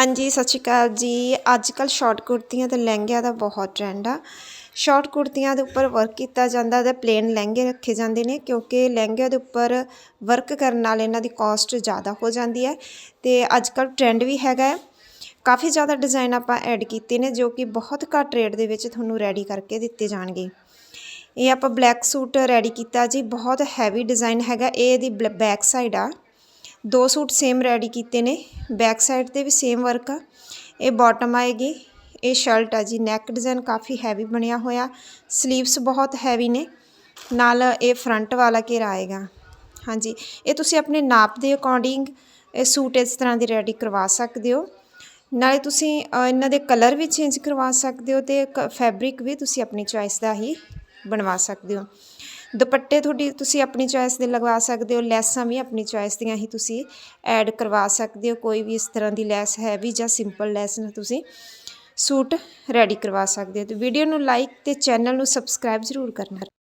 ਹਾਂਜੀ, ਸਤਿ ਸ਼੍ਰੀ ਅਕਾਲ ਜੀ। ਅੱਜ ਕੱਲ ਸ਼ਾਰਟ ਕੁੜਤੀਆਂ ਤੇ ਲਹਿੰਗਿਆਂ ਦਾ ਬਹੁਤ ਟ੍ਰੈਂਡ ਆ। ਸ਼ਾਰਟ ਕੁੜਤੀਆਂ ਦੇ ਉੱਪਰ ਵਰਕ ਕੀਤਾ ਜਾਂਦਾ ਤੇ ਪਲੇਨ ਲਹਿੰਗੇ ਰੱਖੇ ਜਾਂਦੇ ਨੇ ਕਿਉਂਕਿ ਲਹਿੰਗਿਆਂ ਦੇ ਉੱਪਰ ਵਰਕ ਕਰਨ ਨਾਲ ਇਹਨਾਂ ਦੀ ਕਾਸਟ ਜ਼ਿਆਦਾ ਹੋ ਜਾਂਦੀ ਹੈ ਤੇ ਅੱਜ ਕੱਲ ਟ੍ਰੈਂਡ ਵੀ ਹੈਗਾ ਹੈ। ਕਾਫੀ ਜ਼ਿਆਦਾ ਡਿਜ਼ਾਈਨ ਆਪਾਂ ਐਡ ਕੀਤੇ ਨੇ ਜੋ ਕਿ ਬਹੁਤ ਘੱਟ ਰੇਟ ਦੇ ਵਿੱਚ ਤੁਹਾਨੂੰ ਰੈਡੀ ਕਰਕੇ ਦਿੱਤੇ ਜਾਣਗੇ। ਇਹ ਆਪਾਂ ਬਲੈਕ ਸੂਟ ਰੈਡੀ ਕੀਤਾ ਜੀ, ਬਹੁਤ ਹੈਵੀ ਡਿਜ਼ਾਈਨ ਹੈਗਾ, ਇਹ ਇਹਦੀ ਬੈਕ ਸਾਈਡ ਆ। ਦੋ ਸੂਟ ਸੇਮ ਰੈਡੀ ਕੀਤੇ ਨੇ। ਬੈਕ ਸਾਈਡ ਤੇ ਵੀ ਸੇਮ ਵਰਕ ਆ। ਇਹ ਬਾਟਮ ਆਏਗੀ। ਇਹ ਸ਼ਰਟ ਆ ਜੀ। ਨੈਕ ਡਿਜ਼ਾਈਨ ਕਾਫੀ ਹੈਵੀ ਬਣਿਆ ਹੋਇਆ। ਸਲੀਵਸ ਬਹੁਤ ਹੈਵੀ ਨੇ। ਨਾਲ ਇਹ ਫਰੰਟ ਵਾਲਾ ਘੇਰਾ ਆਏਗਾ। ਹਾਂਜੀ। ਇਹ ਤੁਸੀਂ ਆਪਣੇ ਨਾਪ ਦੇ ਅਕੋਰਡਿੰਗ ਇਹ ਸੂਟ ਇਸ ਤਰ੍ਹਾਂ ਦੀ ਰੈਡੀ ਕਰਵਾ ਸਕਦੇ ਹੋ। ਨਾਲੇ ਤੁਸੀਂ ਇਹਨਾਂ ਦੇ ਕਲਰ ਵੀ ਚੇਂਜ ਕਰਵਾ ਸਕਦੇ ਹੋ ਤੇ ਫੈਬਰਿਕ ਵੀ ਤੁਸੀਂ ਆਪਣੀ ਚੋਇਸ ਦਾ ਹੀ ਬਣਵਾ ਸਕਦੇ ਹੋ। ਦੁਪੱਟੇ ਤੁਹਾਡੀ, ਤੁਸੀਂ ਆਪਣੀ ਚੋਇਸ ਦੇ ਲਗਵਾ ਸਕਦੇ ਹੋ, ਲੈਸਾਂ ਵੀ ਆਪਣੀ ਚੋਇਸ ਦੀਆਂ ਹੀ ਤੁਸੀਂ ਐਡ ਕਰਵਾ ਸਕਦੇ ਹੋ, ਕੋਈ ਵੀ ਇਸ ਤਰ੍ਹਾਂ ਦੀ ਲੈਸ ਹੈਵੀ ਜਾਂ ਸਿੰਪਲ ਲੈਸ ਨਾਲ ਤੁਸੀਂ ਸੂਟ ਰੈਡੀ ਕਰਵਾ ਸਕਦੇ ਹੋ। ਤੇ ਵੀਡੀਓ ਨੂੰ ਲਾਈਕ ਤੇ ਚੈਨਲ ਨੂੰ ਸਬਸਕ੍ਰਾਈਬ ਜ਼ਰੂਰ ਕਰਨਾ।